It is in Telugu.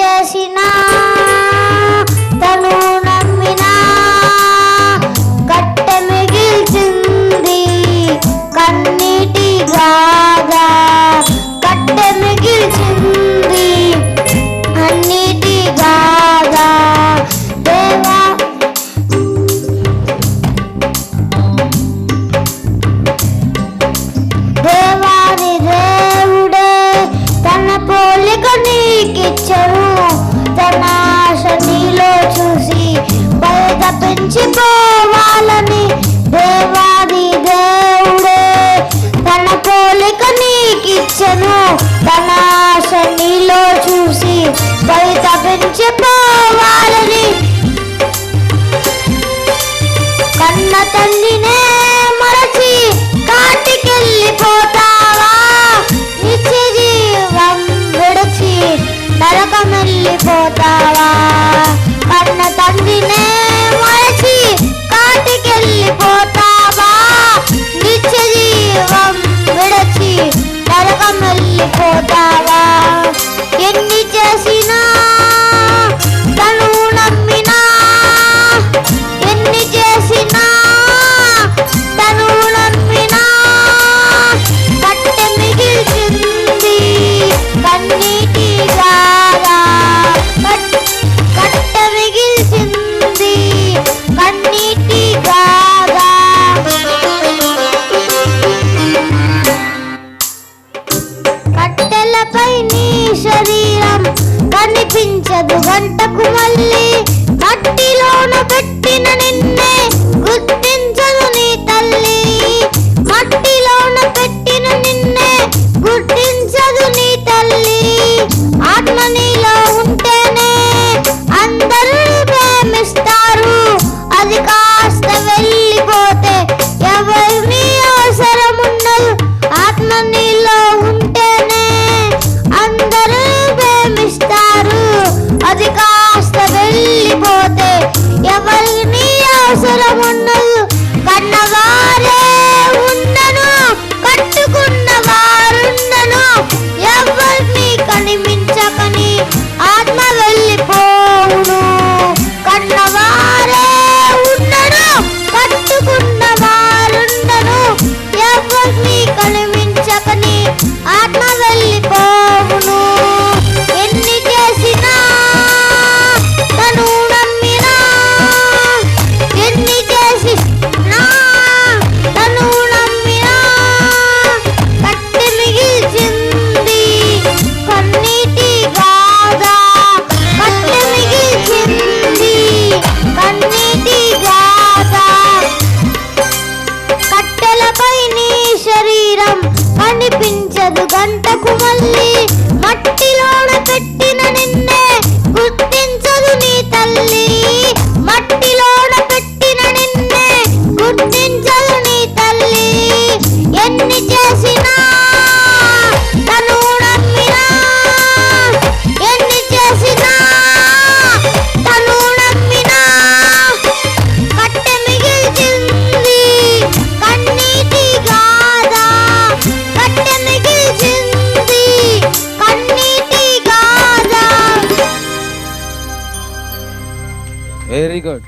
చేసినా తను మరిచిపోవాలని కన్న తల్లినే మరచి కాటికెళ్ళిపోతావా? నిత్య జీవం విడిచి నరకమెళ్ళిపోతావా? కన్న తండ్రినే మరచి కాటికెళ్ళిపోతావా? నిత్య జీవం విడిచి ఎన్ని చేసినా చదువంటకు మళ్ళీ good.